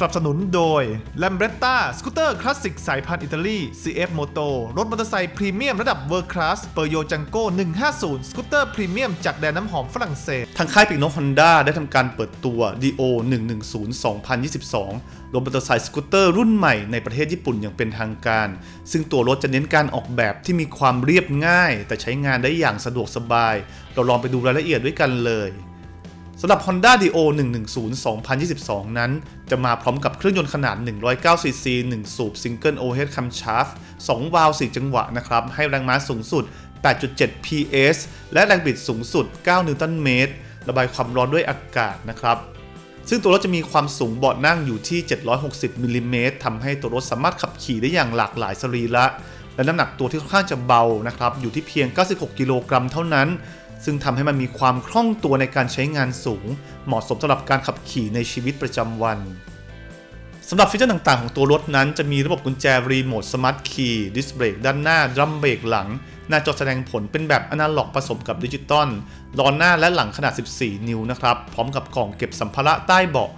สนับสนุนโดย l a m b r e t t a สกูตเตอร์คลาสสิกสายพันธุ์อิตาลี CF Moto รถมอเตอร์ไซค์พรีเมียมระดับเวอร์คลาสเปอร์โยจังโก้150 สกูตเตอร์พรีเมียมจากแดนน้ำหอมฝรั่งเศส ทางค่ายปีกนกฮอนด้าได้ทำการเปิดตัว DO 110 2022 รถมอเตอร์ไซค์สกูตเตอร์รุ่นใหม่ในประเทศญี่ปุ่นอย่างเป็นทางการ ซึ่งตัวรถจะเน้นการออกแบบที่มีความเรียบง่าย แต่ใช้งานได้อย่างสะดวกสบาย เราลองไปดูรายละเอียดด้วยกันเลย สำหรับ Honda Dio 110 2022 นั้น จะมาพร้อมกับเครื่องยนต์ขนาด 109 cc 1 สูบ Single Overhead Camshaft 2 วาล์ว 4 จังหวะนะครับ ให้แรงม้าสูงสุด 8.7 PS และแรงบิดสูงสุด 9 นิวตันเมตร ระบายความร้อนด้วยอากาศนะครับ ซึ่งตัวรถจะมีความสูงเบาะนั่งอยู่ที่ 760มิลลิเมตรทำให้ตัวรถสามารถขับขี่ได้อย่างหลากหลายสรีระและน้ำหนักตัวที่ค่อนข้างจะเบานะครับอยู่ที่เพียง 96 กิโลกรัมเท่านั้น ซึ่งทำให้มันมีความคล่องตัวในการใช้งานสูง เหมาะสมสำหรับการขับขี่ในชีวิตประจำวันสำหรับฟีเจอร์ต่างๆ ของตัวรถนั้น จะมีระบบกุญแจรีโมทสมาร์ทคีย์ดิสเบรกด้านหน้าดรัมเบรกหลัง หน้าจอแสดงผลเป็นแบบอนาล็อกผสมกับดิจิตอลล้อหน้าและหลังขนาด 14 นิ้วนะครับ พร้อมกับกล่องเก็บสัมภาระใต้เบาะ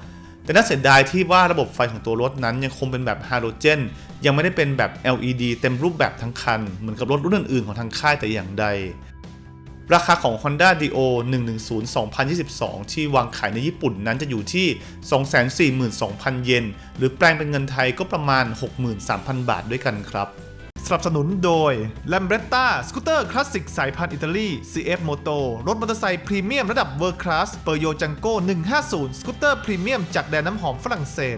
แต่น่าเสียดายที่ว่าระบบไฟของตัวรถนั้นยังคงเป็นแบบฮาโลเจนยังไม่ได้เป็นแบบ LED เต็มรูปแบบทั้งคัน เหมือนกับรถรุ่นอื่นๆของทางค่ายแต่อย่างใด ราคาของ Honda Dio 110 2022 ที่วางขายในญี่ปุ่นนั้นจะอยู่ที่ 242,000 เยน หรือแปลงเป็นเงินไทยก็ประมาณ 63,000 บาทด้วยกันครับ สนับสนุนโดย l a m b r e t t a สกูตเตอร์คลาสสิกสายพันธุ์อิตาลี CF Moto รถมอเตอร์ไซค์พรีเมียมระดับเวอร์คลาสเปอร์โยจังโก้150 สกูตเตอร์พรีเมียมจากแดนน้ำหอมฝรั่งเศส